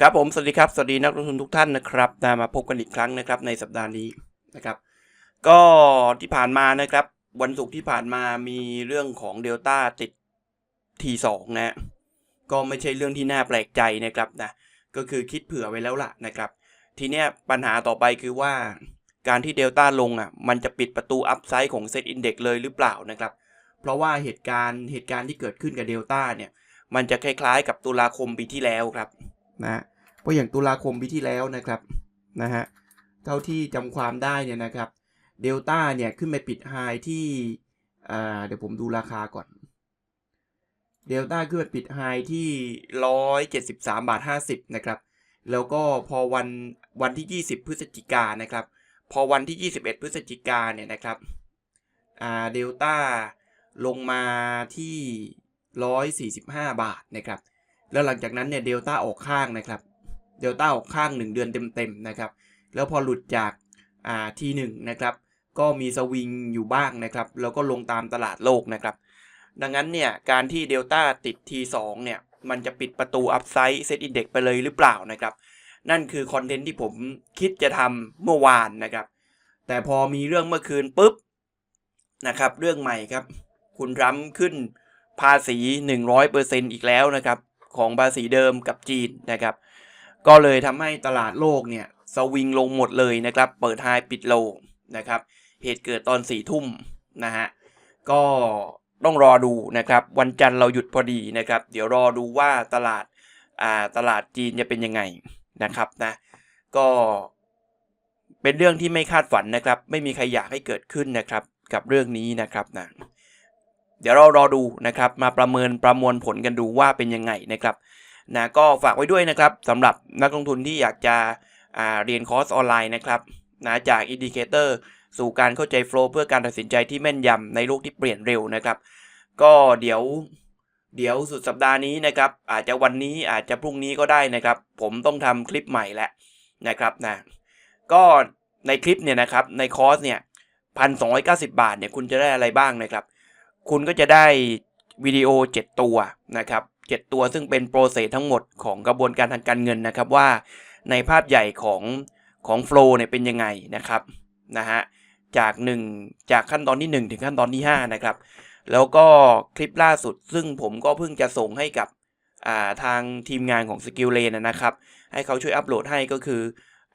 ครับผมสวัสดีครับสวัสดีนักลงทุนทุกท่านนะครับนะมาพบกันอีกครั้งนะครับในสัปดาห์นี้นะครับ ก็ที่ผ่านมานะครับ วันศุกร์ที่ผ่านมามีเรื่องของเดลต้าติด T2 นะฮะก็ไม่ใช่เรื่องที่น่าแปลกใจนะครับนะก็คือคิดเผื่อไว้แล้วล่ะนะครับ ทีเนี้ยปัญหาต่อไปคือว่าการที่เดลต้าลงอะมันจะปิดประตูอัพไซด์ของเซตอินเด็กเลยหรือเปล่านะครับ เพราะว่าเหตุการณ์เหตุการณ์ที่เกิดขึ้นกับเดลต้าเนี่ยมันจะคล้ายๆ กับตุลาคมปีที่แล้วครับ นะเพราะอย่างตุลาคมปีที่แล้วนะครับนะฮะเท่าที่จำความได้เนี่ยนะครับเดลต้าเนี่ยขึ้นไปปิดไฮที่เดี๋ยวผมดูราคาก่อนเดลต้าขึ้นไปปิดไฮที่ร้อยเจ็ดสิบสามบาทห้าสิบนะครับ แล้วก็พอวันวันที่20พฤศจิกานะครับ พอวันที่21พฤศจิกาเนี่ยนะครับเดลต้าลงมาที่145บาทนะครับ แล้วหลังจากนั้นเนี่ยเดลต้าออกข้างนะครับเดลต้าออกข้าง 1 เดือนเต็มๆนะครับแล้วพอหลุดจากอ่าทีหนึ่งนะครับก็มีสวิงอยู่บ้างนะครับแล้วก็ลงตามตลาดโลกนะครับดังนั้นเนี่ยการที่เดลต้าติด T2 เนี่ยมันจะปิดประตูอัพไซด์เซตอินเด็กไปเลยหรือเปล่านะครับนั่นคือคอนเทนต์ที่ผมคิดจะทำเมื่อวานนะครับ แต่พอมีเรื่องเมื่อคืนปุ๊บนะครับ เรื่องใหม่ครับ คุณรัมขึ้นภาษี 100%อีกแล้วนะครับ ของภาษีเดิมกับจีนนะครับ ก็เลยทำให้ตลาดโลกเนี่ยสวิงลงหมดเลยนะครับ เปิดไฮปิดโลนะครับ เหตุเกิดตอนสี่ทุ่มนะฮะ ก็ต้องรอดูนะครับ วันจันทร์เราหยุดพอดีนะครับ เดี๋ยวรอดูว่าตลาดอ่าตลาดจีนจะเป็นยังไงนะครับนะก็เป็นเรื่องที่ไม่คาดฝันนะครับ ไม่มีใครอยากให้เกิดขึ้นนะครับ กับเรื่องนี้นะครับนะ เดี๋ยวเรารอดูนะครับมาประเมินประมวลผลกันดูว่าเป็นยังไงนะครับนะก็ฝากไว้ด้วยนะครับสำหรับนักลงทุนที่อยากจะเรียนคอร์สออนไลน์นะครับนะจากอินดิเคเตอร์สู่การเข้าใจโฟล์เพื่อการตัดสินใจที่แม่นยำในโลกที่เปลี่ยนเร็วนะครับ ก็เดี๋ยวเดี๋ยวสุดสัปดาห์นี้นะครับ อาจจะวันนี้อาจจะพรุ่งนี้ก็ได้นะครับ ผมต้องทำคลิปใหม่แล้วนะครับนะก็ในคลิปเนี่ยนะครับในคอร์สเนี่ยพันสองร้อยเก้าสิบาทเนี่ยคุณจะได้อะไรบ้างนะครับ คุณก็จะได้วิดีโอ 7 ตัวนะครับ 7 ตัวซึ่งเป็นโปรเซสทั้งหมดของกระบวนการทางการเงินนะครับว่าในภาพใหญ่ของของโฟล์เนี่ยเป็นยังไงนะครับนะฮะจาก 1 จากขั้นตอนที่ 1 ถึงขั้นตอนที่ 5 นะครับ แล้วก็คลิปล่าสุด ซึ่งผมก็เพิ่งจะส่งให้กับาทางทีมงานของสกิลเลนนะครับ ให้เขาช่วยอัปโหลดให้ก็คือ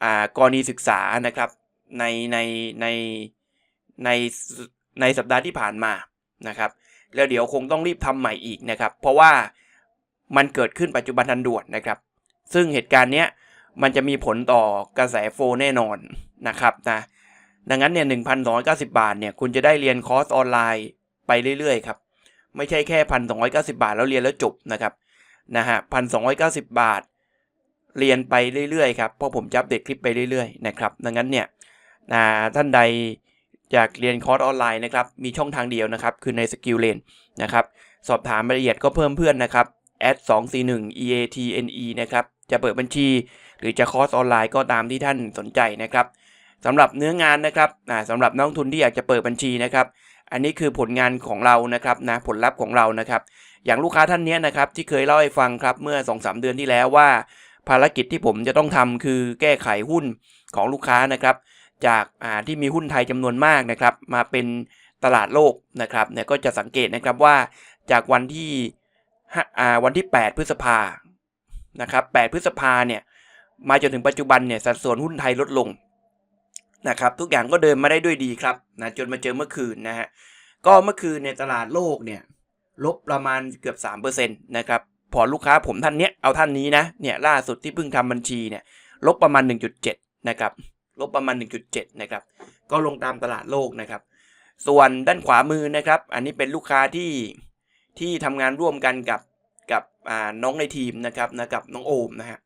อกรณีศึกษานะครับในในในในในสัปดาห์ที่ผ่านมา นะครับแล้วเดี๋ยวคงต้องรีบทำใหม่อีกนะครับ เพราะว่ามันเกิดขึ้นปัจจุบันทันด่วนนะครับ ซึ่งเหตุการณ์เนี้ยมันจะมีผลต่อกระแสโฟแน่นอนนะครับนะดังนั้นเนี่ยหนึ่งพันสองร้อยเก้าสิบาทเนี่ยคุณจะได้เรียนคอร์สออนไลน์ไปเรื่อยๆครับไม่ใช่แค่พันสองร้อยเก้าสิบาทแล้วเรียนแล้วจบนะครับนะฮะพันสองร้อยเก้าสิบาท เรียนไปเรื่อยๆครับเพราะผมจะอัปเดตคลิปไปเรื่อยๆนะครับดังนั้นเนี่ยนะท่านใด อยากเรียนคอร์สออนไลน์นะครับ มีช่องทางเดียวนะครับ คือในสกิลเลนนะครับ สอบถามรายละเอียดก็เพิ่มเพื่อนนะครับ at 2 4 1 eatne นะครับ จะเปิดบัญชี หรือจะคอร์สออนไลน์ก็ตามที่ท่านสนใจนะครับสำหรับเนื้องานนะครับสำหรับนักลงทุนที่อยากจะเปิดบัญชีนะครับ อันนี้คือผลงานของเรานะครับนะผลลัพธ์ของเรานะครับ อย่างลูกค้าท่านนี้นะครับที่เคยเล่าให้ฟังครับเมื่อ 2-3 เดือนที่แล้วว่า ภารกิจที่ผมจะต้องทำคือแก้ไขหุ้นของลูกค้านะครับ จากาที่มีหุ้นไทยจำนวนมากนะครับ มาเป็นตลาดโลกนะครับเนี่ยก็จะสังเกตนะครับว่าจากวันที่วันที่ 8 พฤษภานะครับ 8 พฤษภาเนี่ยมาจนถึงปัจจุบันเนี่ยสัดส่วนหุ้นไทยลดลงนะครับ ทุกอย่างก็เดินมาได้ด้วยดีครับนะจนมาเจอเมื่อคืนนะฮะก็เมื่อคืนในตลาดโลกเนี่ยลบประมาณเกือบ3%นะครับพอลูกค้าผมท่านเนี้ยเอาท่านนี้นะเนี่ยล่าสุดที่เพิ่งทำบัญชีเนี่ยลบประมาณ 1.7 นะครับ ลบประมาณ 1.7 นะครับ ก็ลงตามตลาดโลกนะครับ ส่วนด้านขวามือนะครับ อันนี้เป็นลูกค้าที่ที่ทำงานร่วมกันกับกับน้องในทีมนะครับนะกับน้องโอมนะฮะ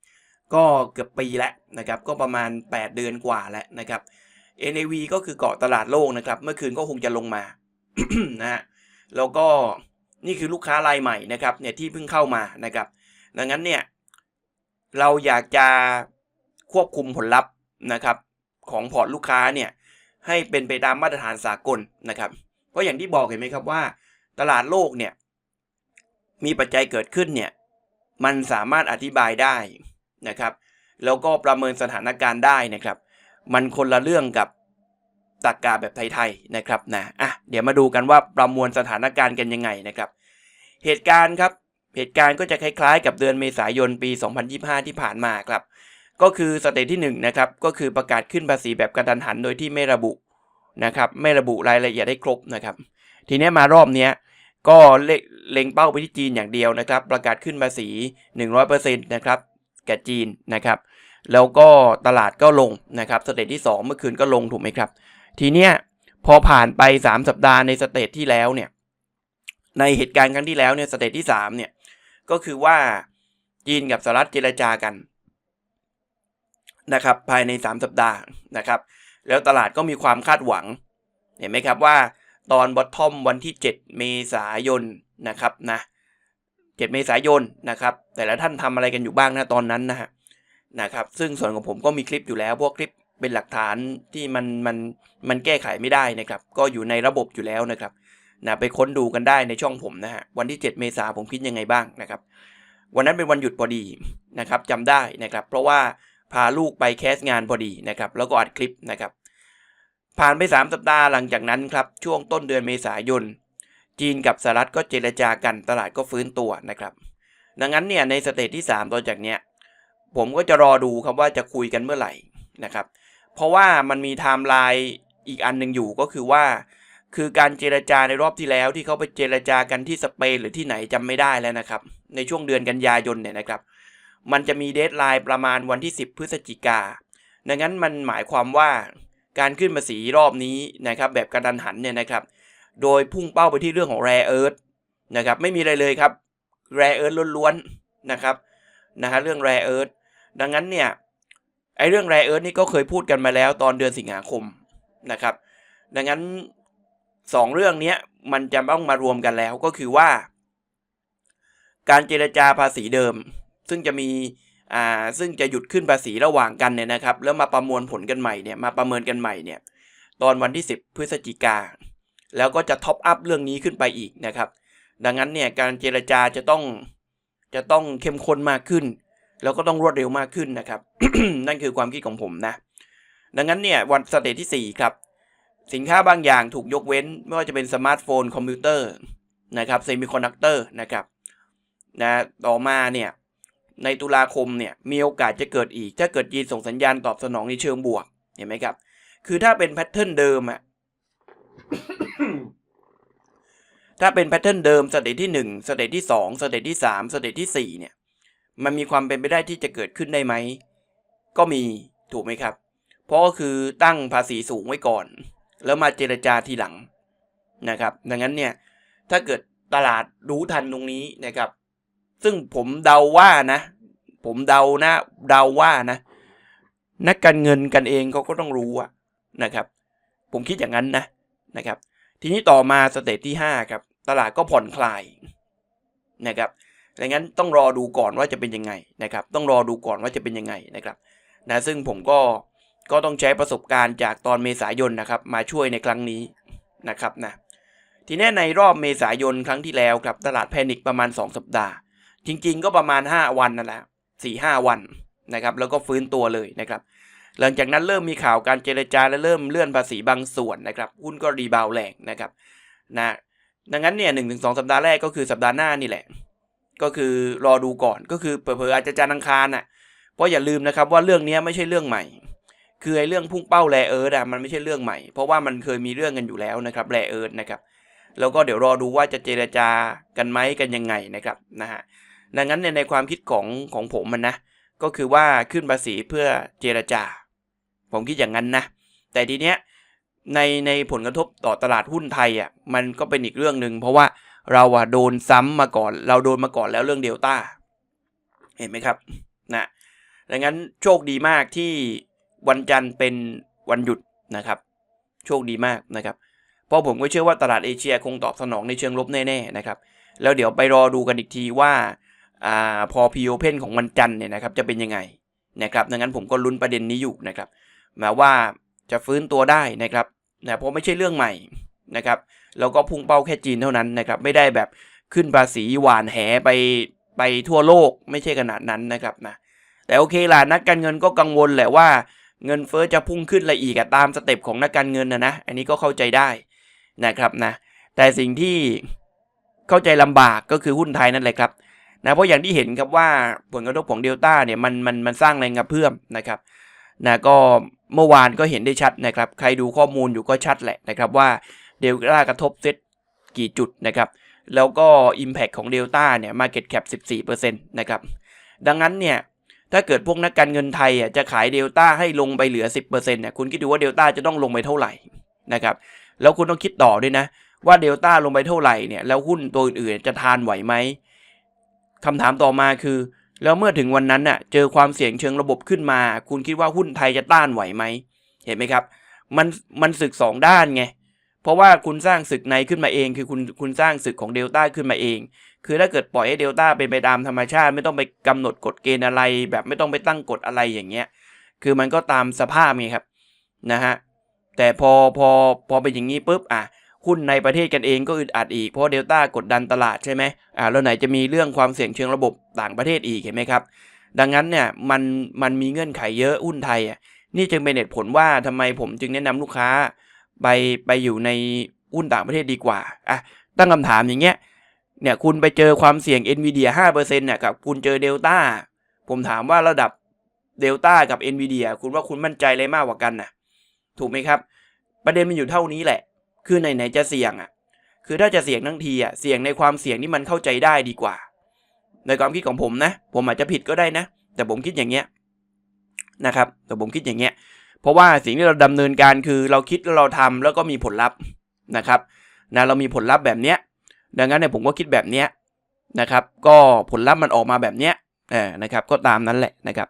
ก็เกือบปีแล้วนะครับ ก็ประมาณ 8 เดือนกว่าแล้วนะครับ NAV ก็คือเกาะตลาดโลกนะครับ เมื่อคืนก็คงจะลงมานะฮะแล้วก็นี่คือลูกค้ารายใหม่นะครับเนี่ยที่เพิ่งเข้ามานะครับ ดังนั้นเนี่ยเราอยากจะควบคุมผลลัพธ์นะครับ ของพอร์ตลูกค้าเนี่ยให้เป็นไปตามมาตรฐานสากลนะครับ เพราะอย่างที่บอกเห็นไหมครับว่า ตลาดโลกเนี่ยมีปัจจัยเกิดขึ้นเนี่ยมันสามารถอธิบายได้นะครับ แล้วก็ประเมินสถานการณ์ได้นะครับ มันคนละเรื่องกับตรกกาแบบไทยๆนะครับนะอะเดี๋ยวมาดูกันว่าประมวลสถานการณ์กันยังไงนะครับ เหตุการณ์ครับเหตุการณ์ก็จะคล้ายๆ กับเดือนเมษายนปี 2025 ที่ผ่านมาครับ ก็คือสเตจที่1นะครับก็คือประกาศขึ้นภาษีแบบกระทันหันโดยที่ไม่ระบุนะครับไม่ระบุรายละเอียดให้ครบนะครับ ทีนี้มารอบเนี้ยก็เลเล็งเป้าไปที่จีนอย่างเดียวนะครับ ประกาศขึ้นภาษี 100%นะครับแก่จีนนะครับ แล้วก็ตลาดก็ลงนะครับสเตจที่ 2 เมื่อคืนก็ลงถูกไหมครับ ทีเนี้ยพอผ่านไป 3 สัปดาห์ในสเตจที่แล้วเนี่ยในเหตุการณ์ครั้งที่แล้วเนี่ยสเตจที่3เนี่ยก็คือว่าจีนกับสหรัฐเจรจากัน นะครับภายใน 3 สัปดาห์นะครับ แล้วตลาดก็มีความคาดหวัง เห็นไหมครับว่าตอนบอททอมวันที่ 7 เมษายนนะครับนะ7เมษายนนะครับแต่ละท่านทำอะไรกันอยู่บ้างนะตอนนั้นนะฮะนะครับ ซึ่งส่วนของผมก็มีคลิปอยู่แล้วพวกคลิปเป็นหลักฐานที่มันมันมันแก้ไขไม่ได้นะครับ ก็อยู่ในระบบอยู่แล้วนะครับนะไปค้นดูกันได้ในช่องผมนะฮะวันที่ 7 เมษาผมคิดยังไงบ้างนะครับ วันนั้นเป็นวันหยุดพอดีนะครับจำได้นะครับ เพราะว่า พาลูกไปแคสงานพอดีนะครับแล้วก็อัดคลิปนะครับผ่านไป 3 สัปดาห์หลังจากนั้นครับช่วงต้นเดือนเมษายน จีนกับสหรัฐก็เจรจากันตลาดก็ฟื้นตัวนะครับ ดังนั้นเนี่ยในสเตจที่ 3 ต่อจากเนี้ยผมก็จะรอดูครับว่าจะคุยกันเมื่อไหร่นะครับ เพราะว่ามันมีไทม์ไลน์อีกอันหนึ่งอยู่ก็คือว่า คือการเจรจาในรอบที่แล้วที่เขาไปเจรจากันที่สเปนหรือที่ไหนจำไม่ได้แล้วนะครับ ในช่วงเดือนกันยายนเนี่ยนะครับ มันจะมีเดทไลน์ประมาณวันที่ 10 พฤศจิกา ดังนั้นมันหมายความว่าการขึ้นภาษีรอบนี้นะครับแบบกระดันหันเนี่ยนะครับ โดยพุ่งเป้าไปที่เรื่องของแร่เอิร์ธนะครับไม่มีอะไรเลยครับแร่เอิร์ธล้วนๆนะครับนะฮะเรื่องแร่เอิร์ธดังนั้นเนี่ยไอเรื่องแร่เอิร์ธนี่ก็เคยพูดกันมาแล้วตอนเดือนสิงหาคมนะครับ ดังนั้นสองเรื่องนี้มันจะต้องมารวมกันแล้วก็คือว่า การเจรจาภาษีเดิม ซึ่งจะมีอ่าซึ่งจะหยุดขึ้นภาษีระหว่างกันเนี่ยนะครับ แล้วมาประมวลผลกันใหม่เนี่ยมาประเมินกันใหม่เนี่ยตอนวันที่ 10 พฤศจิกาแล้วก็จะท็อปอัพเรื่องนี้ขึ้นไปอีกนะครับ ดังนั้นเนี่ยการเจรจาจะต้องจะต้องเข้มข้นมากขึ้น แล้วก็ต้องรวดเร็วมากขึ้นนะครับ นั่นคือความคิดของผมนะ ดังนั้นเนี่ยวันสเตจที่ 4 ครับ สินค้าบางอย่างถูกยกเว้น ไม่ว่าจะเป็นสมาร์ทโฟนคอมพิวเตอร์นะครับเซมิคอนดักเตอร์นะครับนะต่อมาเนี่ย ในตุลาคมเนี่ยมีโอกาสจะเกิดอีก ถ้าเกิดจีนส่งสัญญาณตอบสนองในเชิงบวกเห็นไหมครับ คือถ้าเป็นแพทเทิร์นเดิมอะถ้าเป็นแพทเทิร์นเดิมสเตจที่ 1 สเตจที่ 2 สเตจที่ 3 สเตจที่ 4 เนี่ย มันมีความเป็นไปได้ที่จะเกิดขึ้นได้ไหม ก็มีถูกไหมครับ เพราะก็คือตั้งภาษีสูงไว้ก่อน แล้วมาเจรจาทีหลังนะครับ ดังนั้นเนี่ย ถ้าเกิดตลาดรู้ทันตรงนี้นะครับ ซึ่งผมเดาว่านะ ผมเดานะ เดาว่านะ นักการเงินกันเองเขาก็ต้องรู้อะนะครับ ผมคิดอย่างนั้นนะนะครับ ทีนี้ต่อมาสเตจที่ 5 ครับ ตลาดก็ผ่อนคลายนะครับดังนั้นต้องรอดูก่อนว่าจะเป็นยังไงนะครับ ต้องรอดูก่อนว่าจะเป็นยังไงนะครับนะซึ่งผมก็ก็ต้องใช้ประสบการณ์จากตอนเมษายนนะครับ มาช่วยในครั้งนี้นะครับนะทีนี้ในรอบเมษายนครั้งที่แล้วครับตลาดแพนิคประมาณ 2 สัปดาห์ จริงๆ ก็ประมาณ 5 วันนั่นแหละสี่ห้าวันนะครับ แล้วก็ฟื้นตัวเลยนะครับ หลังจากนั้นเริ่มมีข่าวการเจรจาและเริ่มเลื่อนภาษีบางส่วนนะครับหุ้นก็รีบาวแรงนะครับนะดังนั้นเนี่ยหนึ่งถึงสองสัปดาห์แรกก็คือสัปดาห์หน้านี่แหละ ก็คือรอดูก่อนก็คือเผลอๆอาจจะจันทร์อังคารน่ะเพราะอย่าลืมนะครับว่าเรื่องนี้ไม่ใช่เรื่องใหม่ คือไอ้เรื่องพุ่งเป้าแรเอิร์ดอะมันไม่ใช่เรื่องใหม่ เพราะว่ามันเคยมีเรื่องกันอยู่แล้วนะครับแรเอิร์ดนะครับแล้วก็เดี๋ยวรอดูว่าจะเจรจากันไหมกันยังไงนะครับนะฮะ ดังนั้นในในความคิดของของผมมันนะ ก็คือว่าขึ้นภาษีเพื่อเจรจา ผมคิดอย่างนั้นนะ แต่ทีเนี้ยในในผลกระทบต่อตลาดหุ้นไทยอะมันก็เป็นอีกเรื่องหนึ่งเพราะว่าเราอะโดนซ้ำมาก่อน เราโดนมาก่อนแล้วเรื่องเดลต้าเห็นไหมครับนะดังนั้นโชคดีมากที่วันจันทร์เป็นวันหยุดนะครับ โชคดีมากนะครับ เพราะผมก็เชื่อว่าตลาดเอเชียคงตอบสนองในเชิงลบแน่ๆนะครับ แล้วเดี๋ยวไปรอดูกันอีกทีว่า อ่าพอพีโอเพนของวันจันทร์เนี่ยนะครับจะเป็นยังไงนะครับดังนั้นผมก็ลุ้นประเด็นนี้อยู่นะครับหมายว่าจะฟื้นตัวได้นะครับนะเพราะไม่ใช่เรื่องใหม่นะครับแล้วก็พุ่งเป้าแค่จีนเท่านั้นนะครับไม่ได้แบบขึ้นภาษีหวานแหไปไปทั่วโลกไม่ใช่ขนาดนั้นนะครับนะแต่โอเคล่ะนักการเงินก็กังวลแหละว่าเงินเฟ้อจะพุ่งขึ้นอะไรอีกตามสเต็ปของนักการเงินนะนะอันนี้ก็เข้าใจได้นะครับนะแต่สิ่งที่เข้าใจลำบากก็คือหุ้นไทยนั่นแหละครับ นะเพราะอย่างที่เห็นครับว่าผลกระทบของเดลต้าเนี่ยมันมันมันสร้างแรงกระเพื่อมนะครับนะก็เมื่อวานก็เห็นได้ชัดนะครับ ใครดูข้อมูลอยู่ก็ชัดแหละนะครับว่าเดลต้ากระทบเซตกี่จุดนะครับ แล้วก็ Impact ของ Delta เนี่ย Market Cap 14%นะครับ ดังนั้นเนี่ย ถ้าเกิดพวกนักการเงินไทยอะจะขาย Delta ให้ลงไปเหลือ 10%เนี่ยคุณคิดดูว่า Delta จะต้องลงไปเท่าไหร่นะครับ แล้วคุณต้องคิดต่อด้วยนะ ว่า Delta ลงไปเท่าไหร่เนี่ยแล้วหุ้นตัวอื่นๆจะทานไหวไหม คำถามต่อมาคือ แล้วเมื่อถึงวันนั้นน่ะเจอความเสี่ยงเชิงระบบขึ้นมา คุณคิดว่าหุ้นไทยจะต้านไหวไหมเห็นไหมครับ มันมันศึกสองด้านไงเพราะว่าคุณสร้างศึกในขึ้นมาเอง คือคุณคุณสร้างศึกของเดลต้าขึ้นมาเอง คือถ้าเกิดปล่อยให้เดลต้าเป็นไปตามธรรมชาติ ไม่ต้องไปกำหนดกฎเกณฑ์อะไร แบบไม่ต้องไปตั้งกฎอะไรอย่างเงี้ย คือมันก็ตามสภาพไงครับนะฮะแต่พอพอพอเป็นอย่างนี้ปุ๊บอะ หุ้นในประเทศกันเองก็อึดอัดอีกเพราะเดลต้ากดดันตลาดใช่ไหมอ่าแล้วไหนจะมีเรื่องความเสี่ยงเชิงระบบต่างประเทศอีกเห็นไหมครับ ดังนั้นเนี่ยมันมันมีเงื่อนไขเยอะหุ้นไทยอะนี่จึงเป็นเหตุผลว่าทำไมผมจึงแนะนำลูกค้า ไปไปอยู่ในหุ้นต่างประเทศดีกว่าอะตั้งคำถามอย่างเงี้ยเนี่ยคุณไปเจอความเสี่ยง NVIDIA 5%เนี่ยกับคุณเจอเดลต้าผมถามว่าระดับเดลต้ากับ NVIDIA คุณว่าคุณมั่นใจอะไรมากกว่ากันนะถูกไหมครับ ประเด็นมันอยู่เท่านี้แหละ คือไหนๆจะเสี่ยงอะ คือถ้าจะเสี่ยงทั้งทีอะเสี่ยงในความเสี่ยงที่มันเข้าใจได้ดีกว่า ในความคิดของผมนะ ผมอาจจะผิดก็ได้นะ แต่ผมคิดอย่างเงี้ยนะครับ แต่ผมคิดอย่างเงี้ย เพราะว่าสิ่งที่เราดำเนินการคือเราคิดแล้วเราทำแล้วก็มีผลลัพธ์นะครับนะเรามีผลลัพธ์แบบเนี้ย ดังนั้นเนี่ยผมก็คิดแบบเนี้ยนะครับ ก็ผลลัพธ์มันออกมาแบบเนี้ยเออนะครับ ก็ตามนั้นแหละนะครับ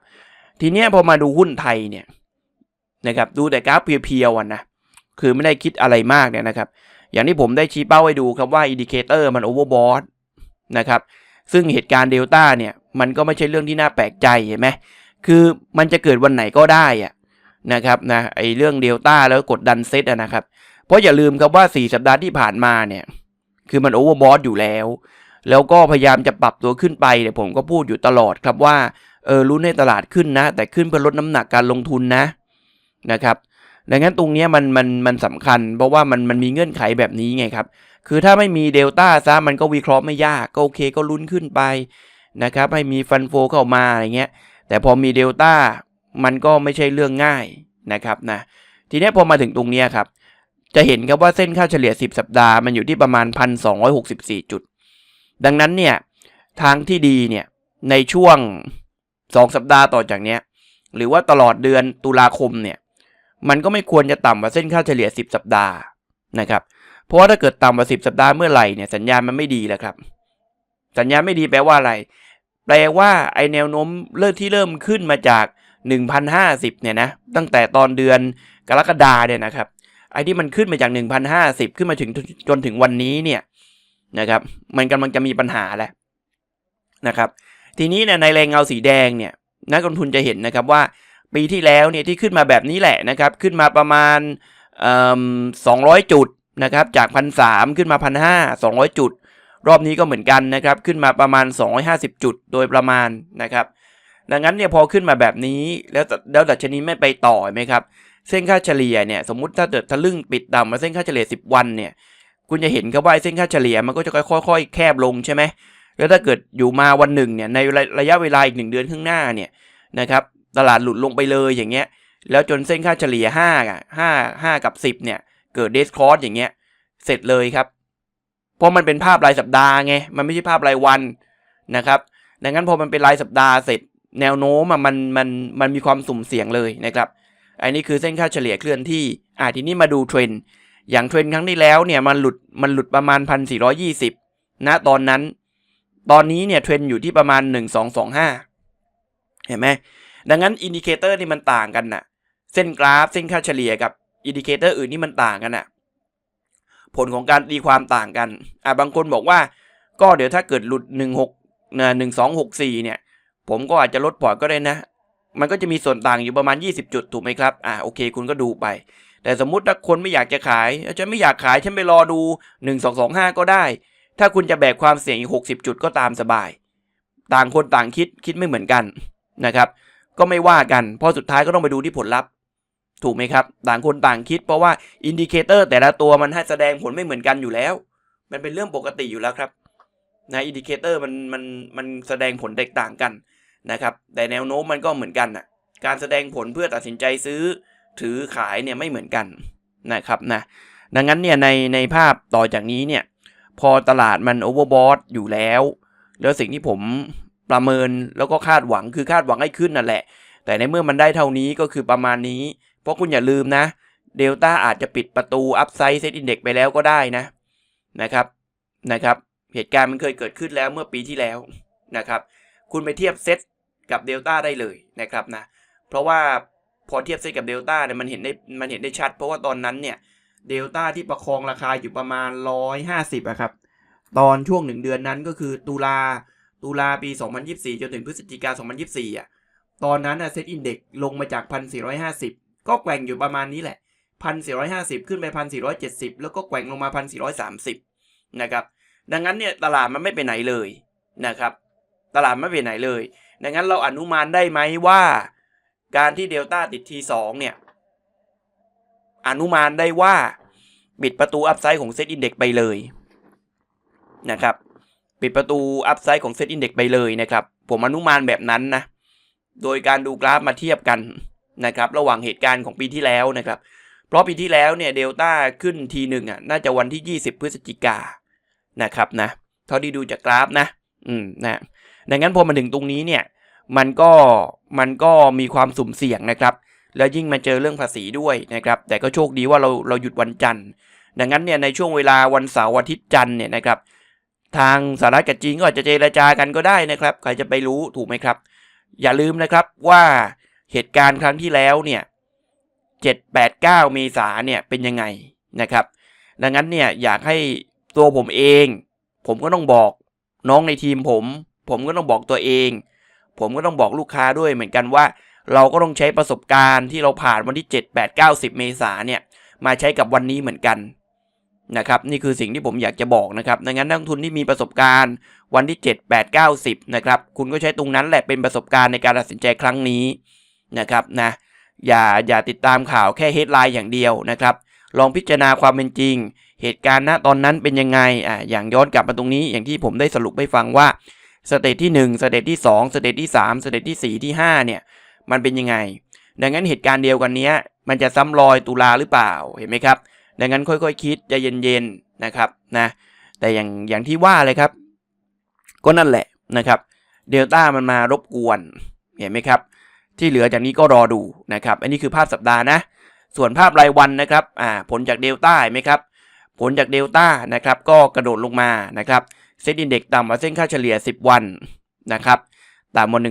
ทีเนี้ยพอมาดูหุ้นไทยเนี่ยนะครับ ดูแต่กราฟเพียวๆอะนะ คือไม่ได้คิดอะไรมากเนี่ยนะครับ อย่างที่ผมได้ชี้เป้าให้ดูครับว่าอินดิเคเตอร์มันโอเวอร์บอทนะครับ ซึ่งเหตุการณ์เดลต้าเนี่ยมันก็ไม่ใช่เรื่องที่น่าแปลกใจเห็นไหมคือมันจะเกิดวันไหนก็ได้อะนะครับนะไอเรื่องเดลต้าแล้วกดดันเซตนะครับ เพราะอย่าลืมครับว่า 4 สัปดาห์ที่ผ่านมาเนี่ยคือมันโอเวอร์บอทอยู่แล้ว แล้วก็พยายามจะปรับตัวขึ้นไปเนี่ยผมก็พูดอยู่ตลอดครับว่าเออรู้ในตลาดขึ้นนะ แต่ขึ้นเพื่อลดน้ำหนักการลงทุนนะนะครับ ดังนั้นตรงนี้มันมันมันสำคัญ เพราะว่ามันมันมีเงื่อนไขแบบนี้ไงครับ คือถ้าไม่มีเดลต้าซะมันก็วิเคราะห์ไม่ยากก็โอเคก็ลุ้นขึ้นไปนะครับให้มีฟันโฟเข้ามาอะไรเงี้ย แต่พอมีเดลต้ามันก็ไม่ใช่เรื่องง่ายนะครับนะทีนี้พอมาถึงตรงนี้ครับ จะเห็นครับว่าเส้นค่าเฉลี่ย 10 สัปดาห์มันอยู่ที่ประมาณ 1,264 จุด ดังนั้นเนี่ยทางที่ดีเนี่ยในช่วง 2 สัปดาห์ต่อจากเนี้ยหรือว่าตลอดเดือนตุลาคมเนี่ย มันก็ไม่ควรจะต่ำกว่าเส้นค่าเฉลี่ย 10 สัปดาห์นะครับเพราะว่าถ้าเกิดต่ำกว่า 10 สัปดาห์เมื่อไหร่เนี่ยสัญญาณมันไม่ดีแล้วครับ สัญญาณไม่ดีแปลว่าอะไร แปลว่าไอแนวโน้มเริ่มที่เริ่มขึ้นมาจาก 1,050เนี่ยนะตั้งแต่ตอนเดือนกรกฎาเนี่ยนะครับไอ้ที่มันขึ้นมาจาก 1,050 ขึ้นมาถึงจนถึงวันนี้เนี่ยนะครับมันกำลังจะมีปัญหาแล้วนะครับ ทีนี้เนี่ยในแรงเงาสีแดงเนี่ยนักลงทุนจะเห็นนะครับว่า ปีที่แล้วเนี่ยที่ขึ้นมาแบบนี้แหละนะครับ ขึ้นมาประมาณสองร้อยจุดนะครับ จากพันสามขึ้นมาพันห้าสองร้อยจุด รอบนี้ก็เหมือนกันนะครับ ขึ้นมาประมาณ 250 จุดโดยประมาณนะครับ ดังนั้นเนี่ยพอขึ้นมาแบบนี้แล้วแล้วดัชนีไม่ไปต่อไหมครับ เส้นค่าเฉลี่ยเนี่ยสมมติถ้าเกิดทะลึ่งปิดต่ำมาเส้นค่าเฉลี่ย 10 วันเนี่ยคุณจะเห็นครับว่าเส้นค่าเฉลี่ยมันก็จะค่อยๆ แคบลงใช่ไหมแล้วถ้าเกิดอยู่มาวันหนึ่งเนี่ยในระยะเวลาอีกหนึ่งเดือนข้างหน้าเนี่ยนะครับ ตลาดหลุดลงไปเลยอย่างเงี้ย แล้วจนเส้นค่าเฉลี่ย5อะ5 5 กับ 10 เนี่ย เกิดเดสคอร์สอย่างเงี้ย เสร็จเลยครับ เพราะมันเป็นภาพรายสัปดาห์ไง มันไม่ใช่ภาพรายวันนะครับ ดังนั้นพอมันเป็นรายสัปดาห์เสร็จ แนวโน้มมันมันมันมีความสุ่มเสี่ยงเลยนะครับ อันนี้คือเส้นค่าเฉลี่ยเคลื่อนที่ อ่าทีนี้มาดูเทรนด์ อย่างเทรนด์ครั้งที่แล้วเนี่ยมันหลุดมันหลุดประมาณพันสี่ร้อยี่สิบนะตอนนั้น ตอนนี้เนี่ยเทรนด์อยู่ที่ประมาณหนึ่งสองสองห้าเห็นไหม ดังนั้นอินดิเคเตอร์นี่มันต่างกันน่ะ เส้นกราฟเส้นค่าเฉลี่ยกับอินดิเคเตอร์อื่นนี่มันต่างกันน่ะ ผลของการตีความต่างกัน อ่าบางคนบอกว่า ก็เดี๋ยวถ้าเกิดหลุดหนึ่งหกหนึ่งสองหกสี่เนี่ย ผมก็อาจจะลดพอร์ตก็ได้นะ มันก็จะมีส่วนต่างอยู่ประมาณ 20 จุดถูกไหมครับ อ่าโอเค คุณก็ดูไป แต่สมมุติถ้าคนไม่อยากจะขาย ฉันไม่อยากขาย ฉันไปรอดู 1 2 2 5 ก็ได้ ถ้าคุณจะแบกความเสี่ยงอีก 60 จุดก็ตามสบาย ต่างคนต่างคิดคิดไม่เหมือนกันนะครับ ก็ไม่ว่ากัน เพราะสุดท้ายก็ต้องไปดูที่ผลลัพธ์ ถูกไหมครับ ต่างคนต่างคิดเพราะว่าอินดิเคเตอร์แต่ละตัวมันให้แสดงผลไม่เหมือนกันอยู่แล้ว มันเป็นเรื่องปกติอยู่แล้วครับนะอินดิเคเตอร์มันมันมันแสดงผลแตกต่างกันนะครับแต่แนวโน้มมันก็เหมือนกันน่ะการแสดงผลเพื่อตัดสินใจซื้อ ถือขายเนี่ยไม่เหมือนกันนะครับนะดังนั้นเนี่ยในในภาพต่อจากนี้เนี่ยพอตลาดมันโอเวอร์บอทอยู่แล้ว แล้วสิ่งที่ผม ประเมินแล้วก็คาดหวังคือคาดหวังให้ขึ้นนั่นแหละ แต่ในเมื่อมันได้เท่านี้ก็คือประมาณนี้ เพราะคุณอย่าลืมนะเดลต้าอาจจะปิดประตูอัพไซด์เซตอินเด็กไปแล้วก็ได้นะนะครับนะครับ เหตุการณ์มันเคยเกิดขึ้นแล้วเมื่อปีที่แล้วนะครับ คุณไปเทียบเซตกับเดลต้าได้เลยนะครับนะเพราะว่าพอเทียบเซตกับเดลต้าเนี่ยมันเห็นได้มันเห็นได้ชัด เพราะว่าตอนนั้นเนี่ยเดลต้าที่ประคองราคาอยู่ประมาณ 150อะครับ ตอนช่วงหนึ่งเดือนนั้นก็คือตุลา ตุลาปี 2024 จนถึงพฤศจิกา 2024 อะ ตอนนั้นเซ็ตอินเด็กลงมาจาก 1,450 ก็แกว่งอยู่ประมาณนี้แหละ 1,450 ขึ้นไป 1,470 แล้วก็แกว่งลงมา 1,430 นะครับ ดังนั้นเนี่ยตลาดมันไม่ไปไหนเลยนะครับ ตลาดไม่ไปไหนเลย ดังนั้นเราอนุมานได้ไหมว่าการที่เดลต้าติด T2 เนี่ย อนุมานได้ว่า บิดประตูอัพไซด์ของเซ็ตอินเด็กไปเลยนะครับ ปิดประตูอัพไซด์ของเซตอินเด็กไปเลยนะครับ ผมอนุมานแบบนั้นนะ โดยการดูกราฟมาเทียบกันนะครับ ระหว่างเหตุการณ์ของปีที่แล้วนะครับ เพราะปีที่แล้วเนี่ยเดลต้าขึ้นทีหนึ่งอะน่าจะวันที่ 20 พฤศจิกานะครับนะเท่าที่ดูจากกราฟนะ อืมนะดังนั้นพอมาถึงตรงนี้เนี่ยมันก็มันก็มีความสุ่มเสี่ยงนะครับ แล้วยิ่งมาเจอเรื่องภาษีด้วยนะครับ แต่ก็โชคดีว่าเราเราหยุดวันจันทร์ ดังนั้นเนี่ยในช่วงเวลาวันเสาร์อาทิตย์จันทร์เนี่ยนะครับ ทางสหรัฐกับจีนก็อาจจะเจรจากันก็ได้นะครับ ใครจะไปรู้ถูกไหมครับ อย่าลืมนะครับว่าเหตุการณ์ครั้งที่แล้วเนี่ยเจ็ดแปดเก้าเมษาเนี่ยเป็นยังไงนะครับ ดังนั้นเนี่ยอยากให้ตัวผมเอง ผมก็ต้องบอกน้องในทีมผม ผมก็ต้องบอกตัวเอง ผมก็ต้องบอกลูกค้าด้วยเหมือนกันว่า เราก็ต้องใช้ประสบการณ์ที่เราผ่านวันที่ 7 8 9 10 เมษาเนี่ยมาใช้กับวันนี้เหมือนกัน นะครับนี่คือสิ่งที่ผมอยากจะบอกนะครับดังนั้นนักทุนที่มีประสบการณ์วันที่ 7 8 9 10นะครับคุณก็ใช้ตรงนั้นแหละเป็นประสบการณ์ในการตัดสินใจครั้งนี้นะครับนะอย่าอย่าติดตามข่าวแค่เฮดไลน์อย่างเดียวนะครับ ลองพิจารณาความเป็นจริง เหตุการณ์ณตอนนั้นเป็นยังไงอ่าอย่างย้อนกลับมาตรงนี้อย่างที่ผมได้สรุปให้ฟังว่าสเตจที่1สเตจที่2สเตจที่3สเตจที่4ที่5เนี่ยมันเป็นยังไง ดังนั้นเหตุการณ์เดียวกันนี้มันจะซ้ำรอยตุลาหรือเปล่าเห็นไหมครับ ดังนั้นค่อยๆคคิดใจะเย็นๆนะครับนะแต่อย่างอย่างที่ว่าเลยครับ ก็นั่นแหละนะครับเดลต้ามันมารบกวนเห็นไหมครับ ที่เหลือจากนี้ก็รอดูนะครับ อันนี้คือภาพสัปดาห์นะ ส่วนภาพรายวันนะครับอ่าผลจากเดลต้าเห็นไหมครับ ผลจากเดลต้านะครับ ก็กระโดดลงมานะครับเซ็นดินเด็กต่ำกว่าเส้นค่าเฉลี่ย 10 วันนะครับต่ำกว่า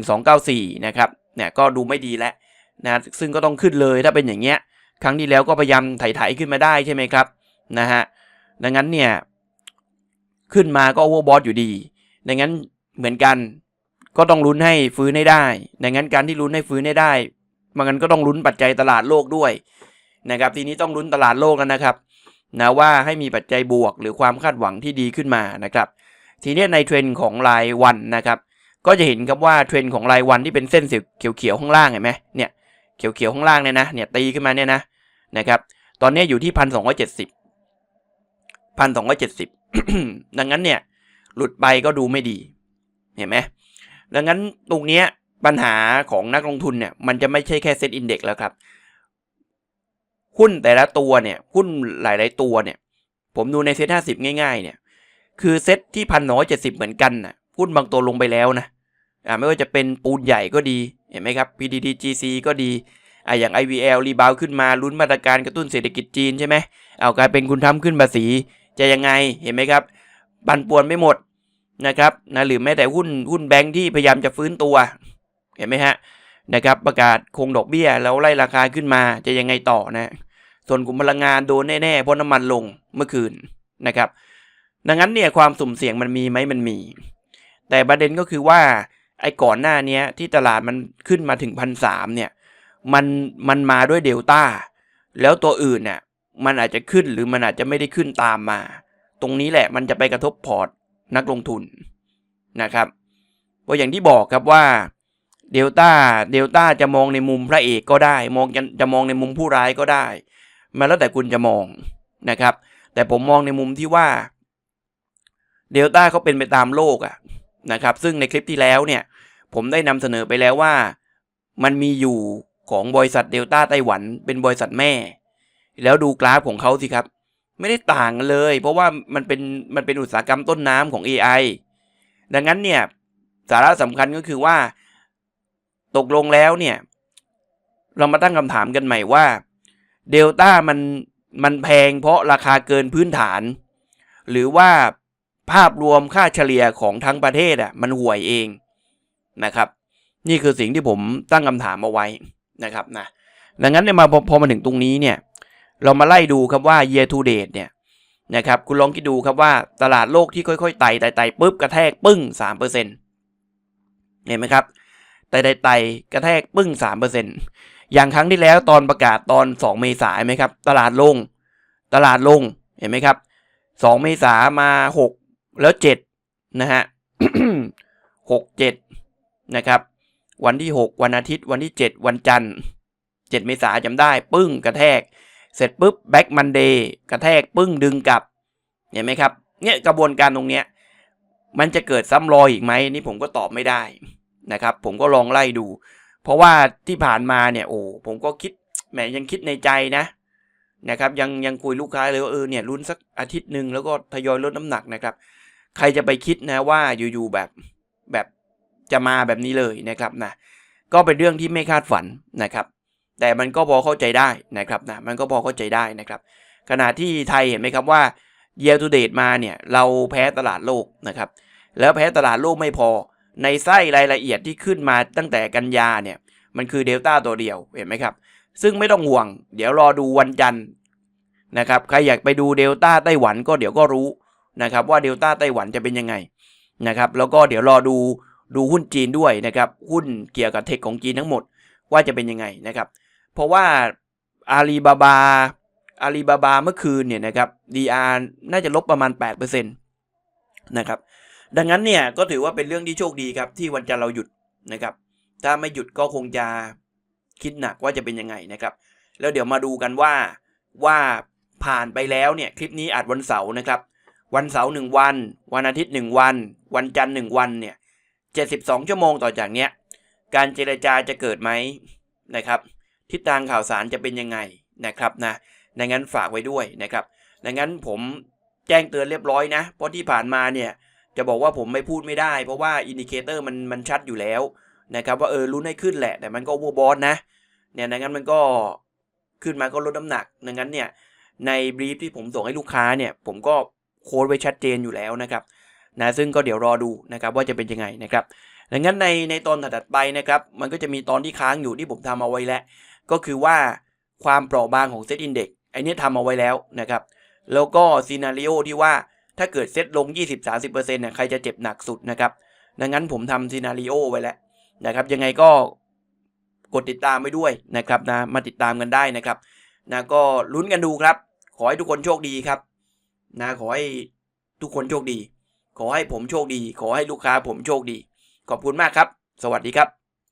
1294 นะครับเนี่ยก็ดูไม่ดีแล้วนะซึ่งก็ต้องขึ้นเลยถ้าเป็นอย่างเงี้ย ครั้งที่แล้วก็พยายามไถ่ๆขึ้นมาได้ใช่ไหมครับนะฮะดังนั้นเนี่ยขึ้นมาก็โอเวอร์บอทอยู่ดี ดังนั้นเหมือนกันก็ต้องลุ้นให้ฟื้นให้ได้ ดังนั้นการที่ลุ้นให้ฟื้นให้ได้มันกันก็ต้องลุ้นปัจจัยตลาดโลกด้วยนะครับทีนี้ต้องลุ้นตลาดโลกกันนะครับนะว่าให้มีปัจจัยบวกหรือความคาดหวังที่ดีขึ้นมานะครับ ทีนี้ในเทรนด์ของรายวันนะครับ ก็จะเห็นครับว่าเทรนด์ของรายวันที่เป็นเส้นสีเขียวๆข้างล่างเห็นไหมเนี่ย เขียวๆข้างล่างเนี่ยนะเนี่ยตีขึ้นมาเนี่ยนะนะครับตอนนี้อยู่ที่พันสองร้อยเจ็ดสิบพันสองร้อยเจ็ดสิบดังนั้นเนี่ยหลุดไปก็ดูไม่ดีเห็นไหมดังนั้นตรงนี้ปัญหาของนักลงทุนเนี่ยมันจะไม่ใช่แค่เซ็ตอินเด็กแล้วครับหุ้นแต่ละตัวเนี่ยหุ้นหลายๆตัวเนี่ย ผมดูในเซ็ตห้าสิบง่ายๆเนี่ย คือเซ็ตที่พันหน้อยเจ็ดสิบเหมือนกันน่ะหุ้นบางตัวลงไปแล้วนะ อ่าไม่ว่าจะเป็นปูนใหญ่ก็ดีเห็นไหมครับ PDDGC ก็ดีอ่าอย่าง IVL รีบาวขึ้นมาลุ้นมาตรการกระตุ้นเศรษฐกิจจีนใช่ไหมเอากลายเป็นคุณทำขึ้นภาษี จะยังไงเห็นไหมครับปันป่วนไม่หมดนะครับนะหรือแม้แต่หุ้นหุ้นแบงค์ที่พยายามจะฟื้นตัว เห็นไหมฮะนะครับประกาศคงดอกเบี้ยแล้วไล่ราคาขึ้นมาจะยังไงต่อนะส่วนกลุ่มพลังงานโดนแน่ๆเพราะน้ำมันลงเมื่อคืนนะครับ ดังนั้นเนี่ยความสุ่มเสี่ยงมันมีไหมมันมี แต่ประเด็นก็คือว่า ไอ้ก่อนหน้านี้ที่ตลาดมันขึ้นมาถึงพันสามเนี่ย มันมันมาด้วยเดลต้า แล้วตัวอื่นเนี่ยมันอาจจะขึ้นหรือมันอาจจะไม่ได้ขึ้นตามมา ตรงนี้แหละมันจะไปกระทบพอร์ตนักลงทุนนะครับเพราะอย่างที่บอกครับว่าเดลต้าเดลต้าจะมองในมุมพระเอกก็ได้ มองจะจะมองในมุมผู้ร้ายก็ได้ มาแล้วแต่คุณจะมองนะครับ แต่ผมมองในมุมที่ว่าเดลต้าเขาเป็นไปตามโลกอะ นะครับ ซึ่งในคลิปที่แล้วเนี่ย ผมได้นำเสนอไปแล้วว่า มันมีอยู่ของบริษัทเดลต้าไต้หวัน เป็นบริษัทแม่ แล้วดูกราฟของเขาสิครับ ไม่ได้ต่างกันเลย เพราะว่ามันเป็นมันเป็นอุตสาหกรรมต้นน้ำของ AI ดังนั้นเนี่ยสาระสำคัญก็คือว่า ตกลงแล้วเนี่ย เรามาตั้งคำถามกันใหม่ว่าเดลต้ามันมันแพงเพราะราคาเกินพื้นฐาน หรือว่า ภาพรวมค่าเฉลี่ยของทั้งประเทศอะมันห่วยเองนะครับ นี่คือสิ่งที่ผมตั้งคำถามเอาไว้นะครับนะดังนั้นเนี่ยมาพอพอมาถึงตรงนี้เนี่ยเรามาไล่ดูครับว่า year to date เนี่ยนะครับคุณลองคิดดูครับว่าตลาดโลกที่ค่อยๆไต่ไต่ไต่ปุ๊บกระแทกปึ้งสามเปอร์เซ็นเห็นไหมครับไต่ไต่ไต่กระแทกปึ้งสามเปอร์เซ็นอย่างครั้งที่แล้วตอนประกาศตอนสองเมษายนไหมครับ ตลาดลง ตลาดลงเห็นไหมครับสองเมษามาหก แล้วเจ็ดนะฮะหกเจ็ดนะครับ วันที่หกวันอาทิตย์วันที่เจ็ดวันจันทร์เจ็ดเมษาจำได้ ปึ้งกระแทก เสร็จปุ๊บแบ็กมันเดย์กระแทกปึ้งดึงกลับเห็นไหมครับเนี่ยกระบวนการตรงเนี้ยมันจะเกิดซ้ำรอยอีกไหมนี่ผมก็ตอบไม่ได้นะครับ ผมก็ลองไล่ดู เพราะว่าที่ผ่านมาเนี่ยโอ้ผมก็คิดแหมยังคิดในใจนะนะครับ ยังยังคุยลูกค้าเลยว่าเออเนี่ยลุ้นสักอาทิตย์หนึ่งแล้วก็ทยอยลดน้ำหนักนะครับ ใครจะไปคิดนะว่าอยู่ๆแบบแบบจะมาแบบนี้เลยนะครับนะก็เป็นเรื่องที่ไม่คาดฝันนะครับ แต่มันก็พอเข้าใจได้นะครับนะมันก็พอเข้าใจได้นะครับ ขณะที่ไทยเห็นไหมครับว่า year to date มาเนี่ยเราแพ้ตลาดโลกนะครับ แล้วแพ้ตลาดโลกไม่พอในไส้รายละเอียดที่ขึ้นมาตั้งแต่กันยาเนี่ยมันคือเดลต้าตัวเดียวเห็นไหมครับ ซึ่งไม่ต้องห่วง เดี๋ยวรอดูวันจันทร์นะครับใครอยากไปดูเดลต้าไต้หวันก็เดี๋ยวก็รู้ นะครับว่าเดลต้าไต้หวันจะเป็นยังไงนะครับแล้วก็เดี๋ยวรอดูดูหุ้นจีนด้วยนะครับหุ้นเกี่ยวกับเทคของจีนทั้งหมดว่าจะเป็นยังไงนะครับเพราะว่าอาลีบาบาอาลีบาบาเมื่อคืนเนี่ยนะครับ DR น่าจะลบประมาณ 8%นะครับดังนั้นเนี่ยก็ถือว่าเป็นเรื่องที่โชคดีครับที่วันจันทร์เราหยุดนะครับ ถ้าไม่หยุดก็คงจะคิดหนักว่าจะเป็นยังไงนะครับ แล้วเดี๋ยวมาดูกันว่าว่าผ่านไปแล้วเนี่ยคลิปนี้อัดวันเสาร์นะครับ วันเสาร์หนึ่งวัน วันอาทิตย์หนึ่งวัน วันจันทร์หนึ่งวันเนี่ยเจ็ดสิบสองชั่วโมงต่อจากเนี้ย การเจรจาจะเกิดไหมนะครับ ทิศทางข่าวสารจะเป็นยังไงนะครับนะดังนั้นฝากไว้ด้วยนะครับดังนั้นผมแจ้งเตือนเรียบร้อยนะ เพราะที่ผ่านมาเนี่ยจะบอกว่าผมไม่พูดไม่ได้ เพราะว่าอินดิเคเตอร์มันมันชัดอยู่แล้วนะครับว่าเออรู้ให้ขึ้นแหละ แต่มันก็โวบอสนะเนี่ยดังนั้นมันก็ขึ้นมาก็ลดน้ำหนักดังนั้นเนี่ยในบรีฟที่ผมส่งให้ลูกค้าเนี่ยผมก็ โค้ดไว้ชัดเจนอยู่แล้วนะครับนะซึ่งก็เดี๋ยวรอดูนะครับว่าจะเป็นยังไงนะครับดังนั้นในในตอนถัดไปนะครับมันก็จะมีตอนที่ค้างอยู่ที่ผมทำเอาไว้แล้ว ก็คือว่าความเปราะบางของเซตอินเด็กซ์ไอ้นี่ทำเอาไว้แล้วนะครับแล้วก็ซีนารีโอที่ว่าถ้าเกิดเซตลง 20-30%เนี่ยใครจะเจ็บหนักสุดนะครับดังนั้นผมทำซีนารีโอไว้แล้วนะครับยังไงก็กดติดตามไว้ด้วยนะครับนะมาติดตามกันได้นะครับนะก็ลุ้นกันดูครับ ขอให้ทุกคนโชคดีครับ นะขอให้ทุกคนโชคดี ขอให้ผมโชคดี ขอให้ลูกค้าผมโชคดี ขอบคุณมากครับ สวัสดีครับ